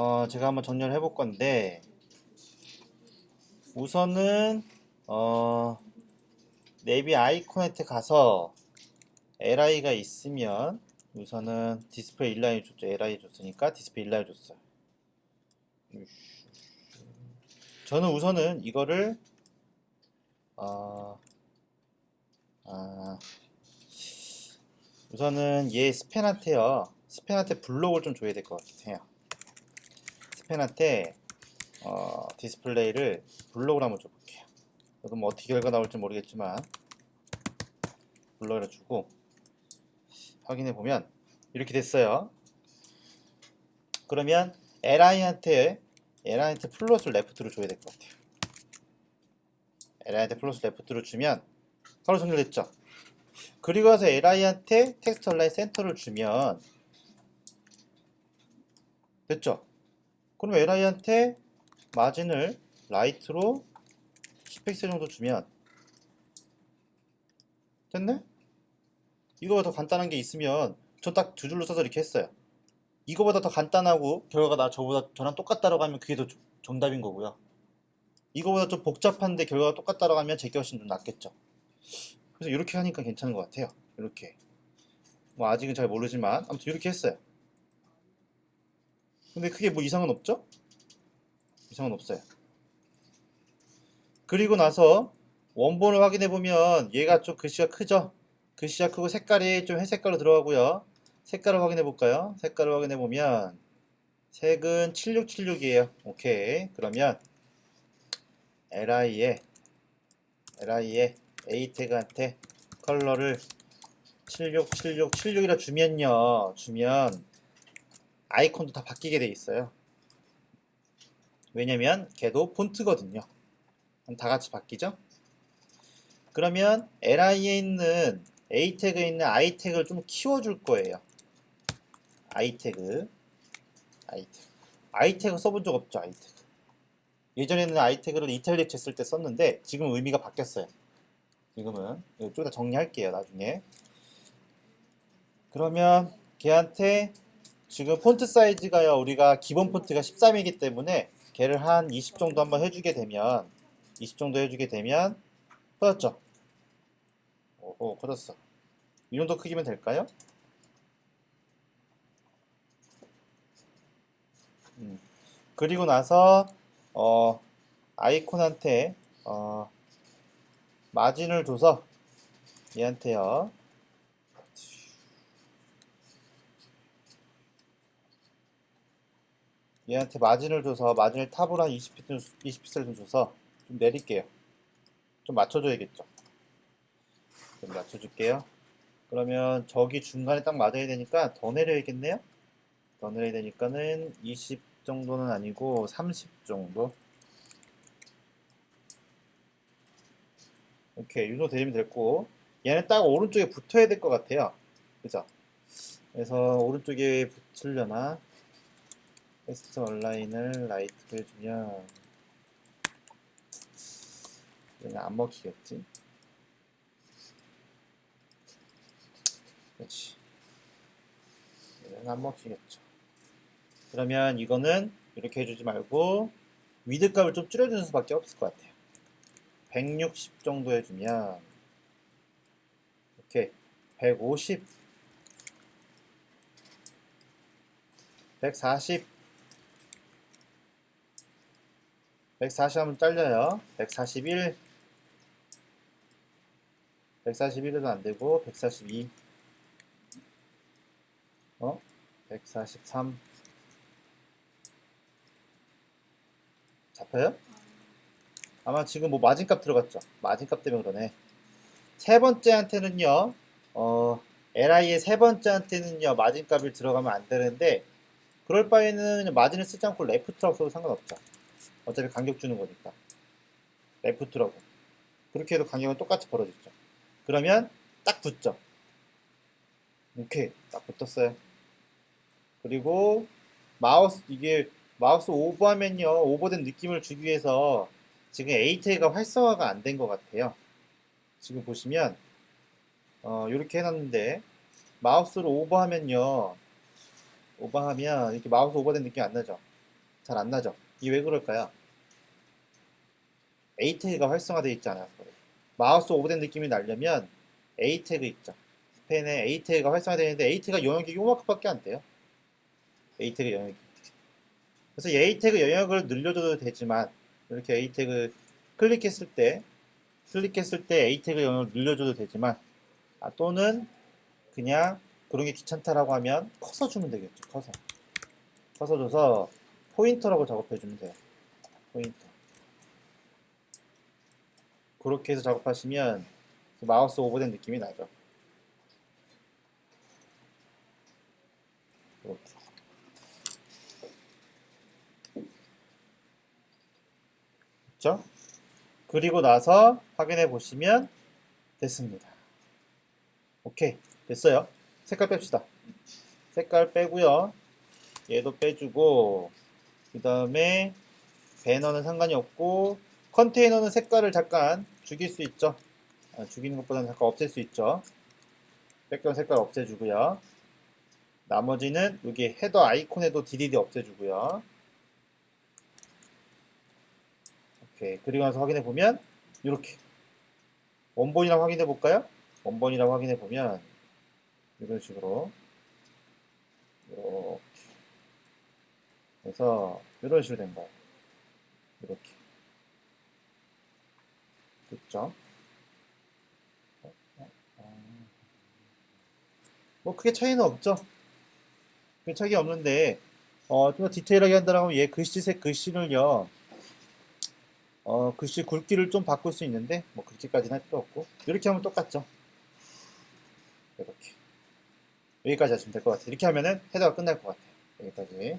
어, 제가 한번 정리를 해볼 건데, 우선은, 어, 내비 아이콘한테 가서 li가 있으면, 우선은 디스플레이 인라인 줬죠. li 줬으니까 디스플레이 인라인 줬어요. 저는 우선은 이거를, 어, 아, 우선은 얘 스팬한테요. 스팬한테 블록을 좀 줘야 될 것 같아요. 스팬한테 어, 디스플레이를 블록을 한번 줘볼게요. 저도 뭐 어떻게 결과 나올지 모르겠지만 블록을 주고 확인해 보면 이렇게 됐어요. 그러면 li한테 li한테 플롯을 레프트로 줘야 될 것 같아요. li한테 플롯을 레프트로 주면 바로 정렬됐죠. 그리고 와서 li한테 텍스트 얼라인 센터를 주면 됐죠? 그럼 li한테 마진을 라이트로 10픽셀 정도 주면 됐네? 이거보다 더 간단한 게 있으면 저 딱 두 줄로 써서 이렇게 했어요. 이거보다 더 간단하고 결과가 나 저보다 저랑 똑같다라고 하면 그게 더 조- 정답인 거고요. 이거보다 좀 복잡한데 결과가 똑같다라고 하면 제게 훨씬 좀 낫겠죠. 그래서 이렇게 하니까 괜찮은 것 같아요. 이렇게. 뭐 아직은 잘 모르지만 아무튼 이렇게 했어요. 근데 크게 뭐 이상은 없죠? 이상은 없어요. 그리고 나서 원본을 확인해 보면 얘가 좀 글씨가 크죠? 글씨가 크고 색깔이 좀 회색깔로 들어가고요. 색깔을 확인해 볼까요? 색깔을 확인해 보면 색은 7676이에요. 오케이. 그러면 li에 li에 a 태그한테 컬러를 767676이라 주면요. 주면 아이콘도 다 바뀌게 돼 있어요. 왜냐면 걔도 폰트거든요. 다 같이 바뀌죠? 그러면 li에 있는 a 태그에 있는 i 태그를 좀 키워줄 거예요. i 태그, i 태그, i 태그 써본 적 없죠? i 태그. 예전에는 i 태그를 이탈리치 했을 때 썼는데 지금 의미가 바뀌었어요. 지금은 이따 정리할게요. 나중에. 그러면 걔한테 지금 폰트 사이즈가요 우리가 기본 폰트가 13이기 때문에 걔를 한 20 정도 한번 해주게 되면 20 정도 해주게 되면 커졌죠? 오, 커졌어 이 정도 크기면 될까요? 음. 그리고 나서 어, 아이콘한테 어, 마진을 줘서 얘한테요 얘한테 마진을 줘서 마진을 탑으로 한 20픽셀, 20픽셀 좀 줘서 좀 내릴게요. 좀 맞춰줘야겠죠. 좀 맞춰줄게요. 그러면 저기 중간에 딱 맞아야 되니까 더 내려야겠네요. 더 내려야 되니까는 20 정도는 아니고 30 정도. 오케이, 이 정도 되면 됐고 얘는 딱 오른쪽에 붙어야 될 것 같아요. 그죠? 그래서 오른쪽에 붙으려나? 텍스트 온라인을 라이트로 해주면 얘는 안 먹히겠지? 그렇지. 얘는 안 먹히겠죠. 그러면 이거는 이렇게 해주지 말고 위드 값을 좀 줄여주는 수밖에 없을 것 같아요. 160 정도 해주면 오케이. 150 140 140 하면 잘려요. 141 141에도 안 되고 142 어? 143 잡혀요? 아마 지금 뭐 마진값 들어갔죠? 마진값 때문에 그러네. 세 번째한테는요, 어, li의 세 번째한테는요, 마진값이 들어가면 안 되는데, 그럴 바에는 마진을 쓰지 않고 레프트라고 써도 상관없죠. 어차피 간격 주는 거니까. 레프트라고. 그렇게 해도 간격은 똑같이 벌어지죠. 그러면 딱 붙죠. 오케이. 딱 붙었어요. 그리고 마우스, 이게 마우스 오버하면요. 오버된 느낌을 주기 위해서 지금 AT가 활성화가 안 된 것 같아요. 지금 보시면 어, 이렇게 해놨는데 마우스를 오버하면요. 오버하면 이렇게 마우스 오버된 느낌 안 나죠? 잘 안 나죠? 이게 왜 그럴까요? A 태그가 활성화되어 있지 않아서 그래요. 마우스 오버된 느낌이 나려면 A 태그 있죠. 스펜에 A 태그가 활성화되어 있는데 A 태그가 영역이 요만큼밖에 안 돼요. A 태그 영역이. 그래서 이 A 태그 영역을 늘려줘도 되지만 이렇게 A 태그 클릭했을 때 클릭했을 때 A 태그 영역을 늘려줘도 되지만 아, 또는 그냥 그런 게 귀찮다라고 하면 커서 주면 되겠죠. 커서. 커서 줘서 포인터라고 작업해 주면 돼요. 포인터. 그렇게 해서 작업하시면 마우스 오버된 느낌이 나죠. 이렇게. 그렇죠? 그리고 나서 확인해 보시면 됐습니다. 오케이 됐어요. 색깔 뺍시다. 색깔 빼고요. 얘도 빼주고 그 다음에 배너는 상관이 없고 컨테이너는 색깔을 잠깐 죽일 수 있죠. 아, 죽이는 것보다는 잠깐 없앨 수 있죠. 백그라운드 색깔 없애주고요. 나머지는 여기 헤더 아이콘에도 DDD 없애주고요. 오케이. 그리고 나서 확인해 보면 이렇게 원본이라고 확인해 볼까요? 원본이라고 확인해 보면 이런 식으로 이렇게 그래서 이런 식으로 된 거예요. 이렇게 됐죠? 뭐 크게 차이는 없죠. 크게 차이가 없는데 어, 좀 더 디테일하게 한다고 하면 얘 글씨색 글씨를요. 어, 글씨 굵기를 좀 바꿀 수 있는데 뭐 그렇게까지는 할 필요 없고 이렇게 하면 똑같죠. 이렇게 여기까지 하시면 될 것 같아요. 이렇게 하면은 헤더가 끝날 것 같아요. 여기까지.